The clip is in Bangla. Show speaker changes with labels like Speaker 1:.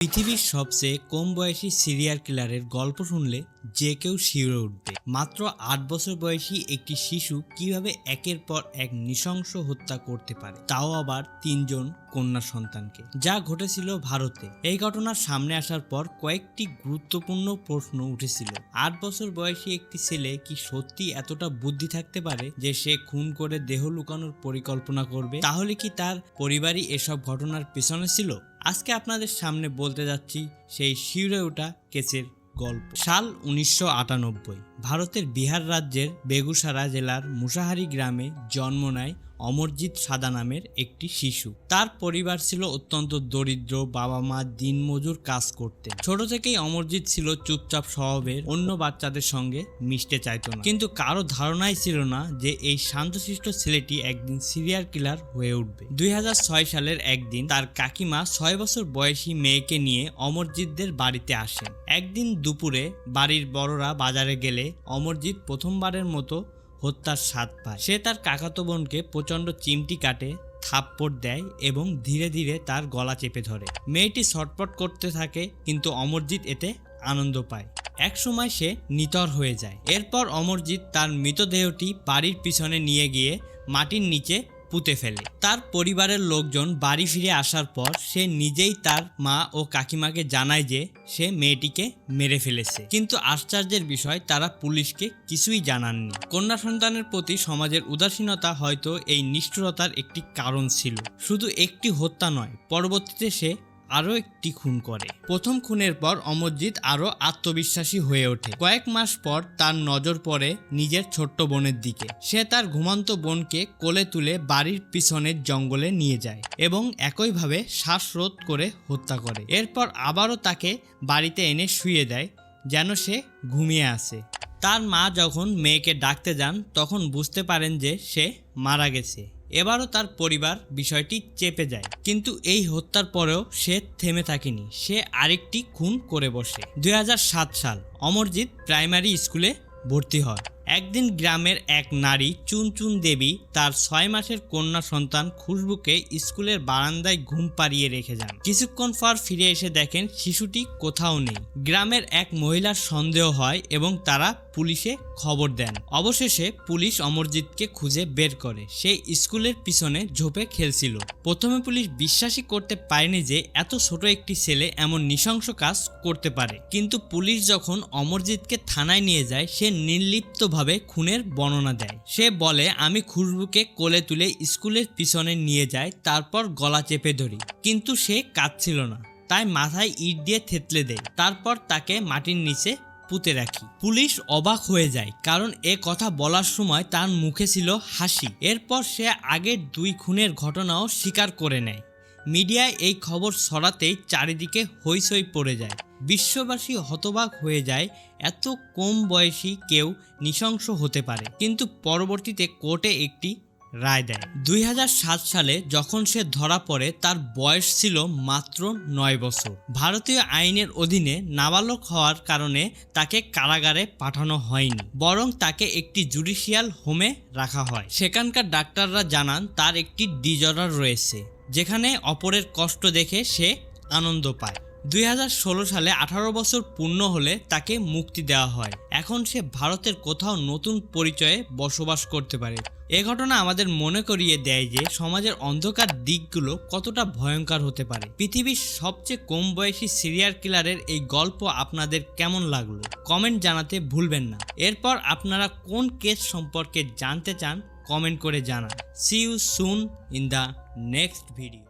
Speaker 1: পৃথিবীর সবচেয়ে কম বয়সী সিরিয়াল কিলারের গল্প শুনলে যে কেউ শিউরে উঠবে। মাত্র আট বছর বয়সী একটি শিশু কীভাবে একের পর এক নৃশংস হত্যা করতে পারে, তাও আবার তিনজন কন্যা সন্তানকে। যা ঘটেছিল ভারতে। এই ঘটনার সামনে আসার পর কয়েকটি গুরুত্বপূর্ণ প্রশ্ন উঠেছিল। আট বছর বয়সী একটি ছেলে কি সত্যি এতটা বুদ্ধি থাকতে পারে যে সে খুন করে দেহ লুকানোর পরিকল্পনা করবে? তাহলে কি তার পরিবারই এসব ঘটনার পেছনে ছিল? আজকে আপনাদের সামনে বলতে যাচ্ছি সেই শিউরে ওঠা কেসের গল্প। সাল উনিশশো আটানব্বই, ভারতের বিহার রাজ্যের বেগুসারা জেলার মুসাহারি গ্রামে জন্ম নেয় অমরজিৎ সাদা নামের একটি শিশু। তার পরিবার ছিল অত্যন্ত দরিদ্র বাবা মা দিনমজুর কাজ করতেন। ছোট থেকেই অমরজিৎ ছিল চুপচাপ স্বভাবের, অন্য বাচ্চাদের সঙ্গে মিশতে চাইত না। কিন্তু কারও ধারণাই ছিল না যে এই শান্তশিষ্ট ছেলেটি একদিন সিরিয়াল কিলার হয়ে উঠবে। দুই হাজার ছয় সালের একদিন তার কাকিমা ছয় বছর বয়সী মেয়েকে নিয়ে অমরজিৎদের বাড়িতে আসেন। একদিন দুপুরে বাড়ির বড়রা বাজারে গেলে অমরজিৎ প্রথমবারের মতো হত্যার স্বাদ পায়। সে তার কাকাতো বোনকে প্রচণ্ড চিমটি কাটে, থাপ্পড় দেয় এবং ধীরে ধীরে তার গলা চেপে ধরে। মেয়েটি ছটপট করতে থাকে, কিন্তু অমরজিৎ এতে আনন্দ পায়। এক সময় সে নিতর হয়ে যায়। এরপর অমরজিৎ তার মৃতদেহটি বাড়ির পিছনে নিয়ে গিয়ে মাটির নিচে পুঁতে ফেলে। তার পরিবারের লোকজন বাড়ি ফিরে আসার পর সে নিজেই তার মা ও কাকিমাকে জানায় যে সে মেয়েটিকে মেরে ফেলেছে। কিন্তু আশ্চর্যের বিষয়, তারা পুলিশকে কিছুই জানাননি। কন্যা সন্তানের প্রতি সমাজের উদাসীনতা হয়তো এই নিষ্ঠুরতার একটি কারণ ছিল। শুধু একটি হত্যা নয়, পরবর্তীতে সে আরও একটি খুন করে। প্রথম খুনের পর অমরজিৎ আরও আত্মবিশ্বাসী হয়ে ওঠে। কয়েক মাস পর তার নজর পড়ে নিজের ছোট্ট বোনের দিকে। সে তার ঘুমন্ত বোনকে কোলে তুলে বাড়ির পিছনের জঙ্গলে নিয়ে যায় এবং একইভাবে শ্বাসরোধ করে হত্যা করে। এরপর আবারও তাকে বাড়িতে এনে শুয়ে দেয় যেন সে ঘুমিয়ে আসে তার মা যখন মেয়েকে ডাকতে যান, তখন বুঝতে পারেন যে সে মারা গেছে। এবারও তার পরিবার বিষয়টি চেপে যায়। কিন্তু এই হত্যার পরেও সে থেমে থাকেনি। সে আরেকটি খুন করে বসে। দুই হাজার সাত সাল অমরজিৎ প্রাইমারি স্কুলে ভর্তি হয়। একদিন গ্রামের এক নারী চুনচুন দেবী তার ছয় মাসের কন্যা সন্তান খুশবুকে স্কুলের বারান্দায় ঘুম পাড়িয়ে রেখে যান। কিছুক্ষণ পর ফিরে এসে দেখেন শিশুটি কোথাও নেই। গ্রামের এক মহিলার সন্দেহ হয় এবং তারা পুলিশে খবর দেন। অবশেষে পুলিশ অমরজিৎকে খুঁজে বের করে। সে স্কুলের পিছনে ঝোপে খেলছিল। প্রথমে পুলিশ বিশ্বাসই করতে পারেনি যে এত ছোট একটি ছেলে এমন নৃশংস কাজ করতে পারে। কিন্তু পুলিশ যখন অমরজিৎকে থানায় নিয়ে যায়, সে নির্লিপ্তভাবে খুনের বর্ণনা দেয়। সে বলে, আমি খুশবুকে কোলে তুলে স্কুলের পিছনে নিয়ে যাই, তারপর গলা চেপে ধরি। কিন্তু সে কাঁদছিল না। তাই মাথায় ইট দিয়ে থেতলে দেয়। তারপর তাকে মাটির নিচে পুঁতে রাখি। পুলিশ অবাক হয়ে যায়, কারণ এ কথা বলার সময় তার মুখে ছিল হাসি। এরপর সে আগের দুই খুনের ঘটনাও স্বীকার করে নেয়। মিডিয়ায় এই খবর ছড়াতেই চারিদিকে হইচই পড়ে যায়। বিশ্ববাসী হতবাক হয়ে যায়, এত কম বয়সী কেউ নৃশংস হতে পারে। কিন্তু পরবর্তীতে কোর্টে একটি রায় দেয়। দুই হাজার সাত সালে যখন সে ধরা পড়ে, তার বয়স ছিল মাত্র নয় বছর। ভারতীয় আইনের অধীনে নাবালক হওয়ার কারণে তাকে কারাগারে পাঠানো হয়নি, বরং তাকে একটি জুডিশিয়াল হোমে রাখা হয়। সেখানকার ডাক্তাররা জানান, তার একটি ডিজর্ডার রয়েছে, যেখানে অপরের কষ্ট দেখে সে আনন্দ পায়। দুই হাজার ষোলো সালে আঠারো বছর পূর্ণ হলে তাকে মুক্তি দেওয়া হয়। এখন সে ভারতের কোথাও নতুন পরিচয়ে বসবাস করতে পারে। এ ঘটনা আমাদের মনে করিয়ে দেয় যে সমাজের অন্ধকার দিকগুলো কতটা ভয়ঙ্কর হতে পারে। পৃথিবীর সবচেয়ে কম বয়সী সিরিয়াল কিলারের এই গল্প আপনাদের কেমন লাগল? কমেন্ট জানাতে ভুলবেন না। এরপর আপনারা কোন কেস সম্পর্কে জানতে চান, কমেন্ট করে জানান। See you soon in the next video